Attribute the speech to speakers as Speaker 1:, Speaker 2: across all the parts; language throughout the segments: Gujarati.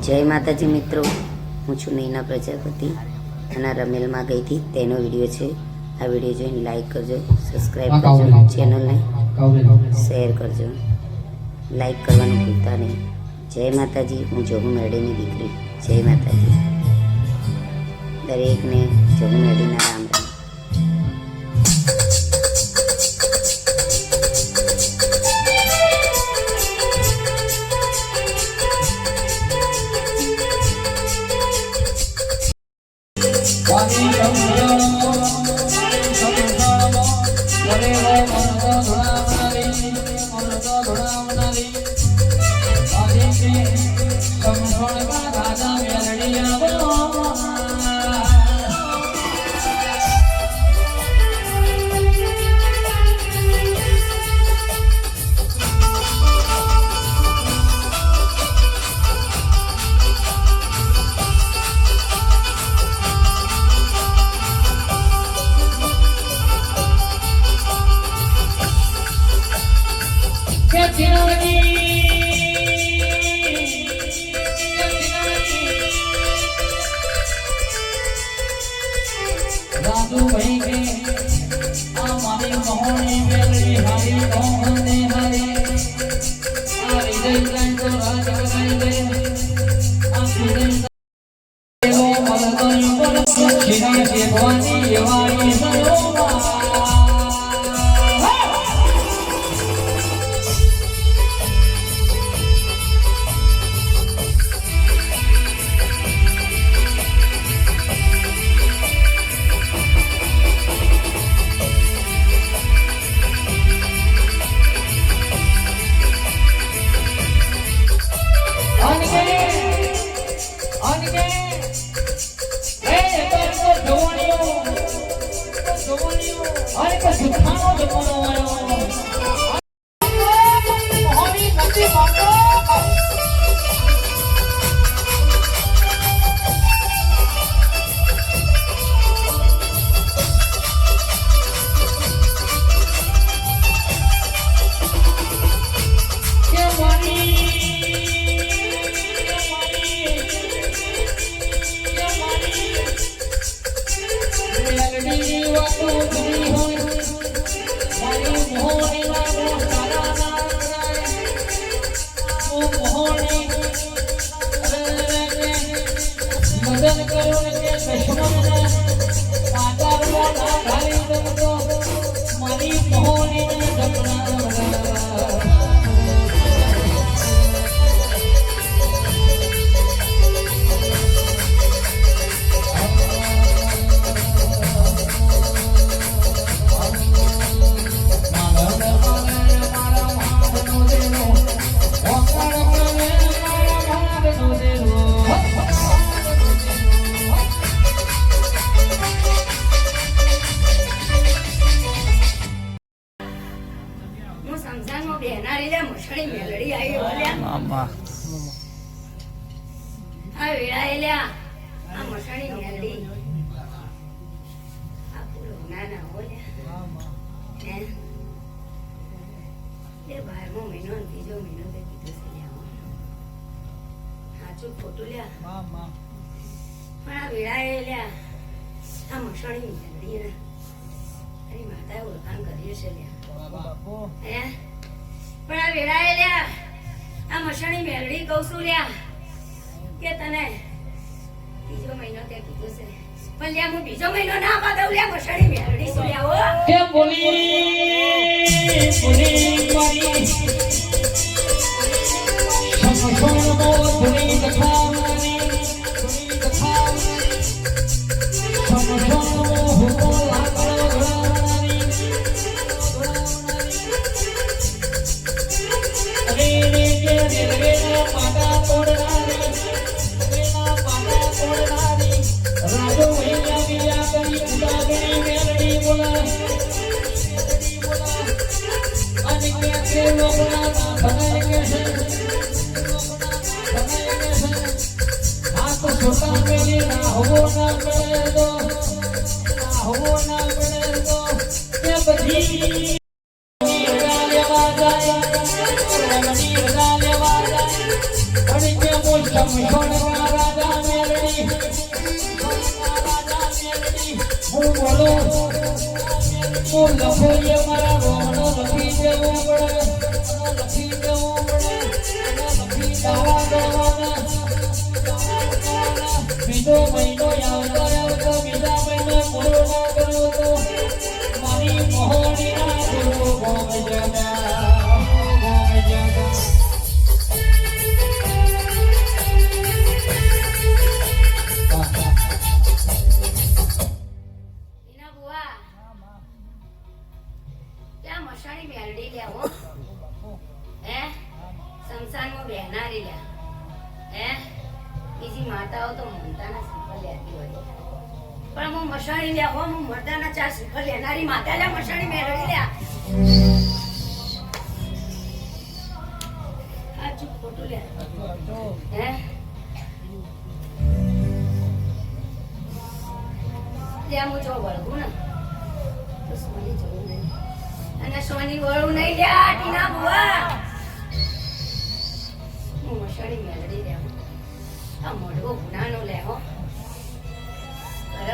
Speaker 1: જય માતાજી મિત્રો. હું છું નૈના પ્રજાપતિ. અને રમેલમાં ગઈ હતી. તેનો વીડિયો છે. આ વીડિયો જોઈને લાઈક કરજો સબસ્ક્રાઈબ કરજો ચેનલને શેર કરજો. લાઈક કરવાનું ભૂલતા નહીં. જય માતાજી. હું જોગુ મેડીની દીકરી. જય માતાજી. દરેકને જોગુ મેડીના રામ.
Speaker 2: Valeu! મહિનો
Speaker 3: ત્રીજો મહિનો તે કીધું છે સાચું ખોટું લ્યા પણ આ વેળાએ લ્યા આ મસાણી મેલડી ને એની માતાએ ઓળખાણ કર્યું છે લ્યા પણ આ વેળાએ લ્યા આ મસાણી મેળડી કહું છું લ્યા કે તને બીજો મહિનો તે કીધું છે? પણ લ્યા હું બીજો મહિનો ના દઉં લ્યા મસાણી મેળડી શું લ્યા ઓ
Speaker 2: કે બોલી બોલી મારી over now.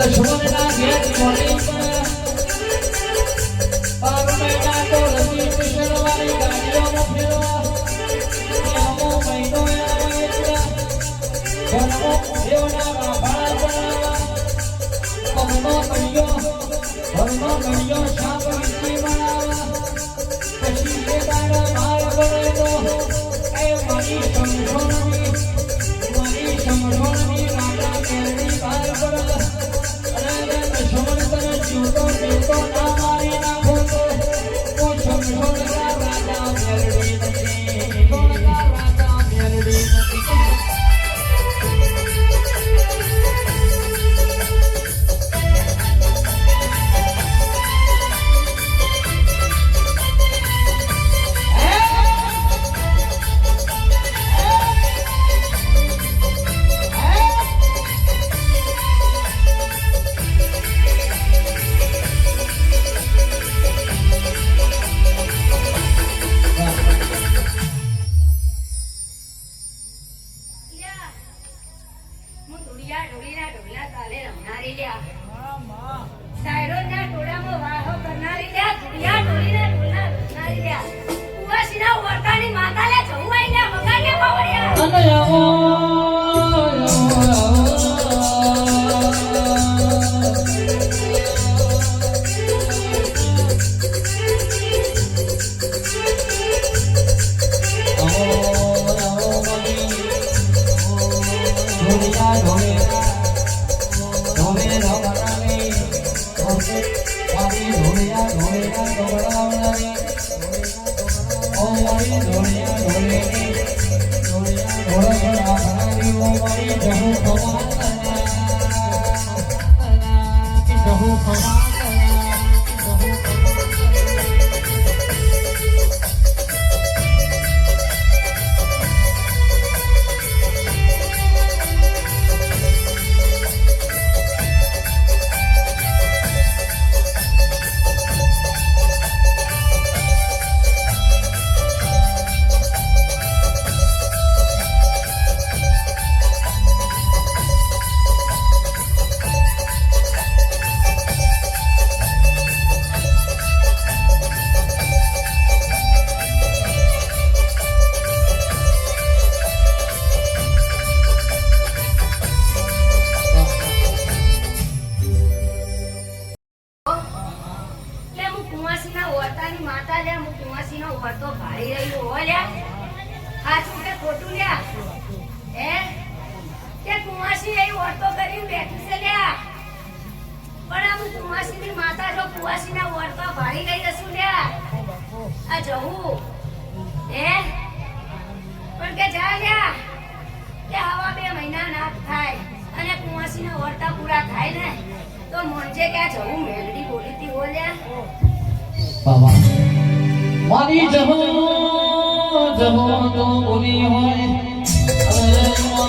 Speaker 2: દુશ્મનના ઘેર ચોરી પર મહિના તો રસી પીસરવાની ગાડીઓમાં ફેરવા અમો મહિનો જન્મો દેવના બાભાળા બનાવા અમનો કડિયો ધર્મો કડિયો સાપ વિશે બનાવા પછી એ દાડો માર ગણેલો એ મારી સમજોની મારી સમજોની
Speaker 3: માતા કેરી બાર ગણેલા Thank you. વચ્ચે ક્યાં જવું મેલડી બોલી. હતી
Speaker 2: બોલ્યા મારી જમો જમો તો બોલી હોય. અરે
Speaker 3: મો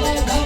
Speaker 3: Bye-bye.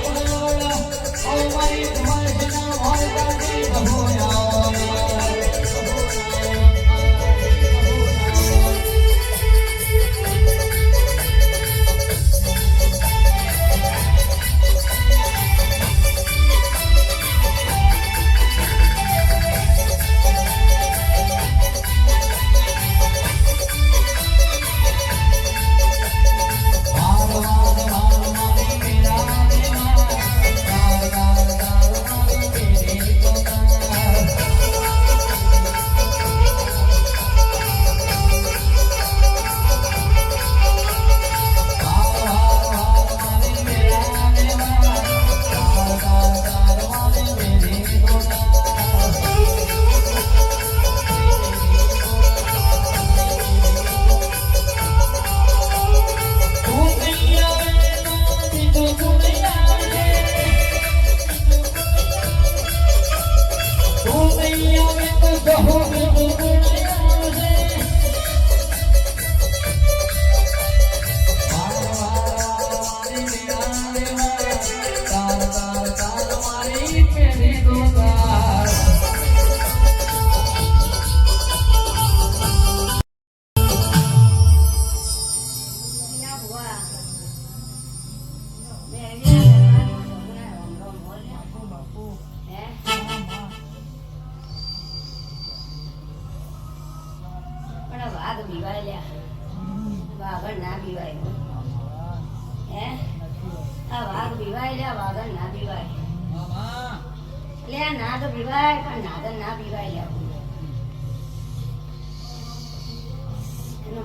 Speaker 3: બીવાય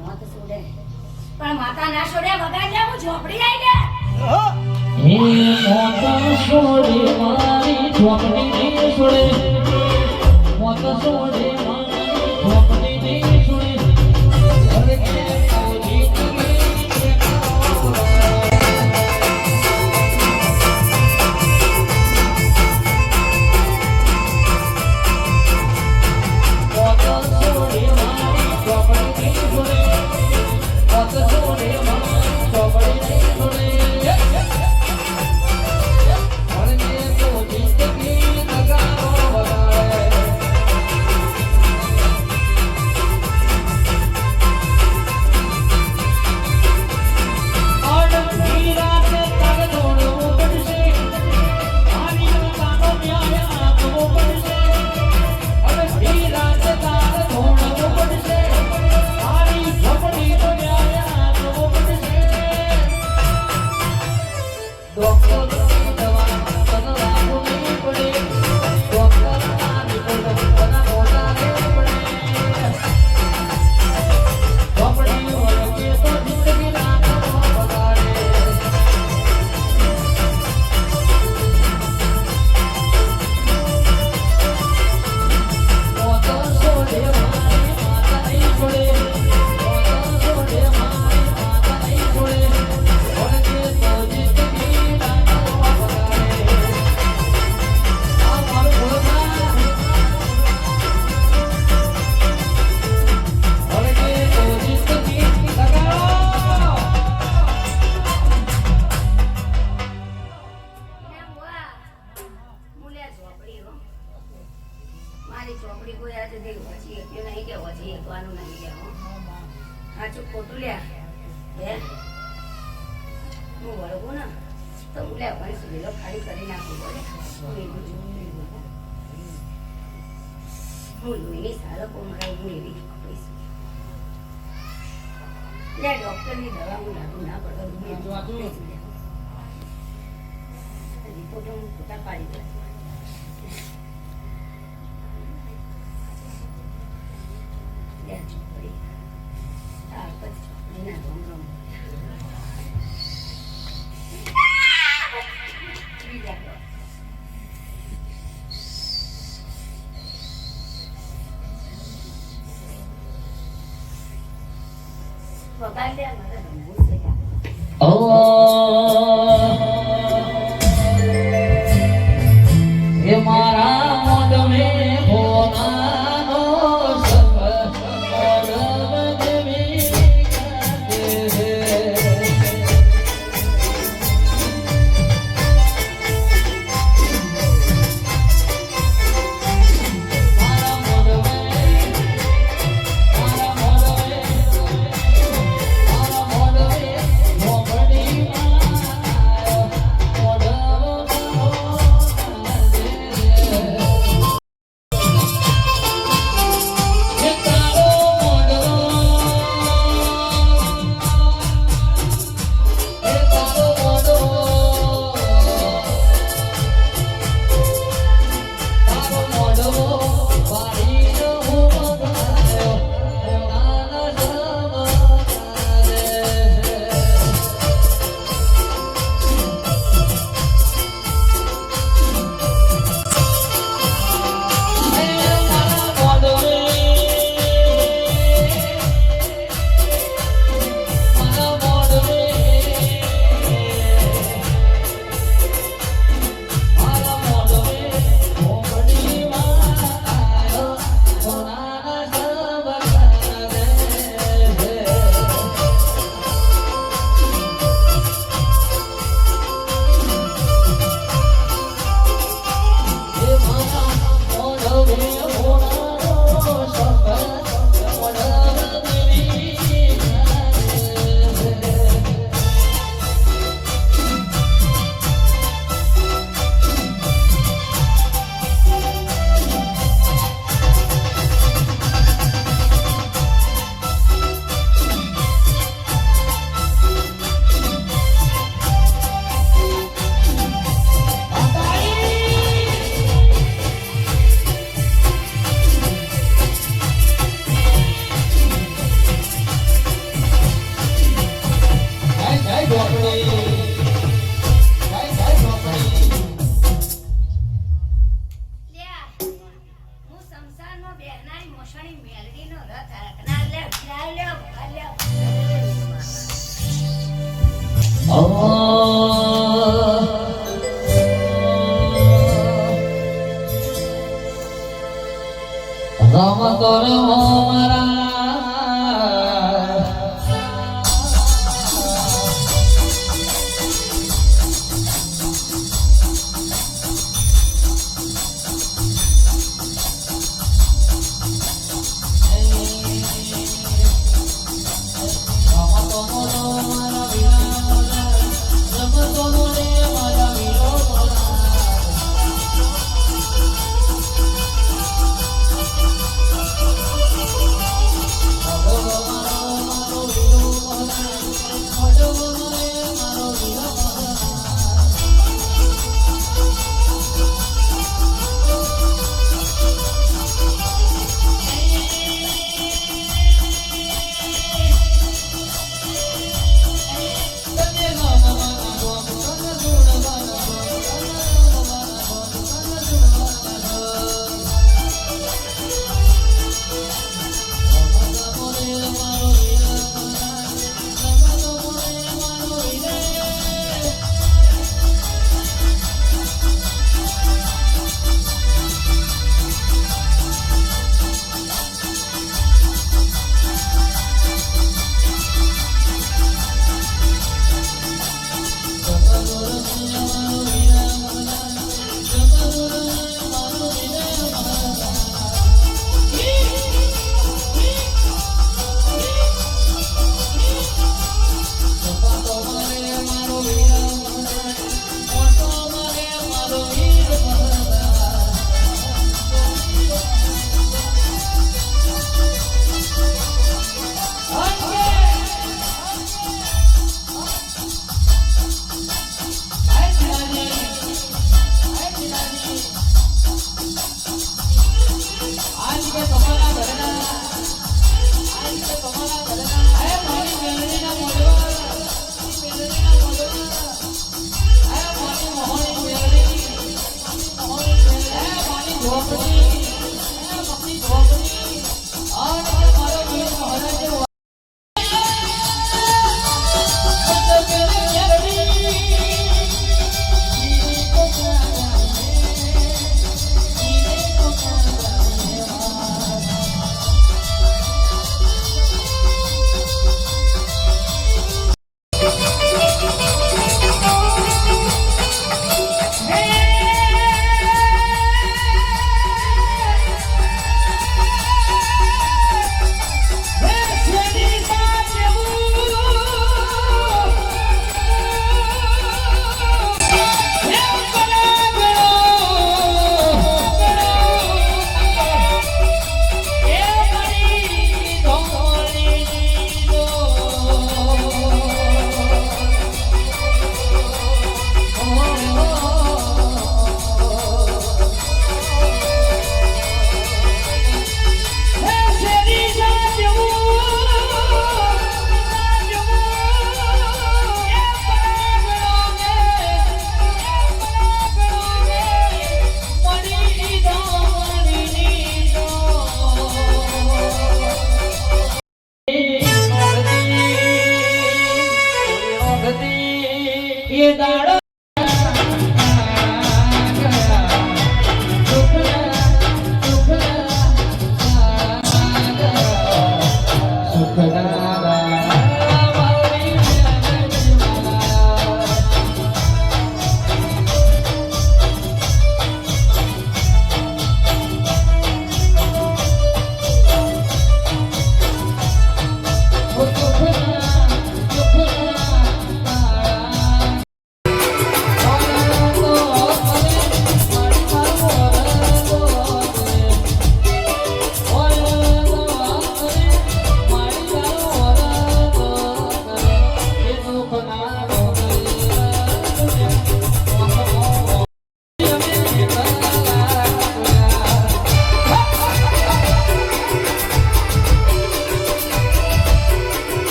Speaker 3: મોત છોડે. પણ માતા ના છોડે, વગર લ્યા, હું ઝોપડી આવી લ્યા
Speaker 2: મોત છોડે, મારી ઝોપડી છોડે. મોત છોડે રામ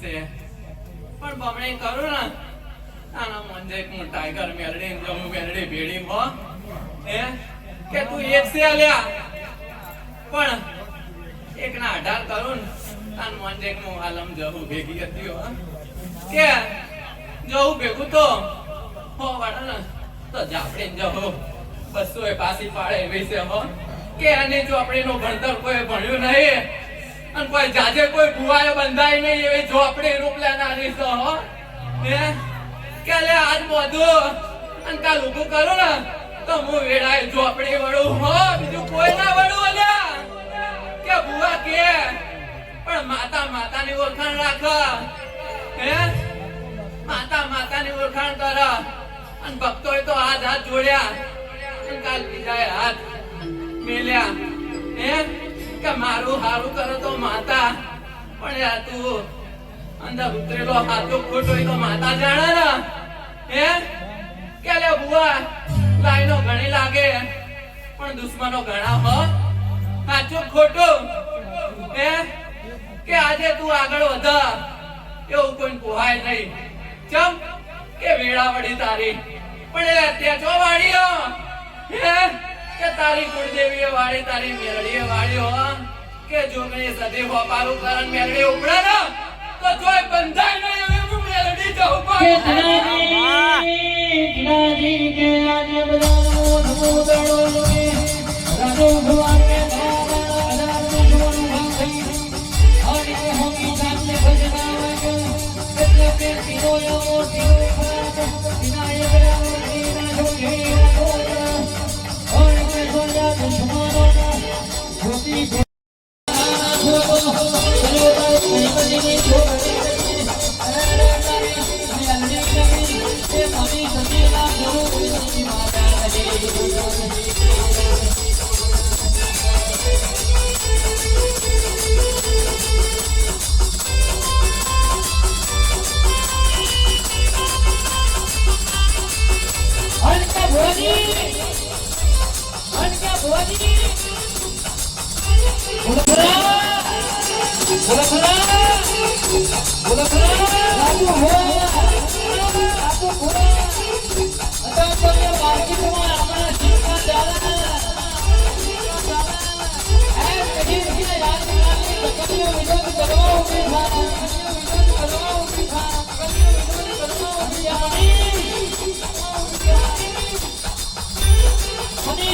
Speaker 4: જોવાની કરું ને મંજે એક હું ટાઈગર મેલડી જમું મેલડી ભેડી હો. હે? કે તું એક છે અલ્યા? પણ એક ના અઢાર કરું ને મંજે એક હું આલમ જવું ભેગી હતી હો. કે જવું ભેગું તો, હો વાળા ને, તો જાપડે જવું બસો એ પાછી પાડે એવી છે હો. કે અને જો આપણે એનો ભણતર કોઈ ભણ્યું નહીં અને કોઈ જાજે કોઈ ભુવાએ બંધાય નહીં એવી ઝોપડી રૂપ લેનારી તો હો. હે? કે લે આજ બધું અને કાલ ઊભું કરું ને, તો હું વેડાય ઝોપડી વળું, હો. બીજું કોઈ ના વળું, અલ્યા. કે ભુવા કે? પણ માતા માતાની ઓળખાણ રાખ હે? માતા માતાની ઓળખાણ કર. અને ભક્તોએ તો હાથ હાથ જોડ્યા. અને કાલ બીજાએ હાથ મેલ્યા. કે મારું હારું કરે તો માતા. પણ યાર તું અંદર ઉતરેલો હાથો ખોટો તો માતા જાણે ને? હે? કે લે બુઆ, લાઈનો ઘણી લાગે. પણ દુશ્મનો ઘણા હો. સાચું ખોટું. હે? કે આજે તું આગળ વધ. એવું કોઈ પોહાય નહીં. ચમ, કે વેળાવડી તારી. પણ ત્યાં જો વાળીઓ. હે? કે તારી કુળદેવીએ વાળી તારી મેરડીએ વાળી હો કે જો મેં સદી વપારું પારું કરન મેરડી ઉપડે ને તો જોય બંધાય નહીં હવે હું મેરડી
Speaker 2: ધનાજી ધનાજી કે આજે બધાનો બેડો લોકે રાજો ભગવાન કે ધનાના કે નું જોવાનું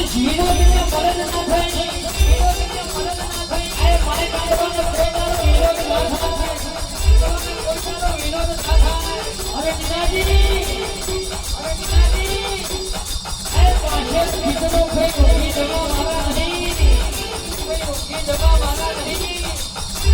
Speaker 2: જીરો વિના મરણ ના થાય જીરો વિના મરણ ના થાય આ મારે કાઢવાનો પોતાનો વિરોધ ના થાય પોતાનો વિરોધ ના થાય અરે ટીનાજી અરે ટીનાજી એ પાછળ ખીચડો કઈ રોકી જવા મારા નહીં. કોઈ રોકી જવા મારા નહીં.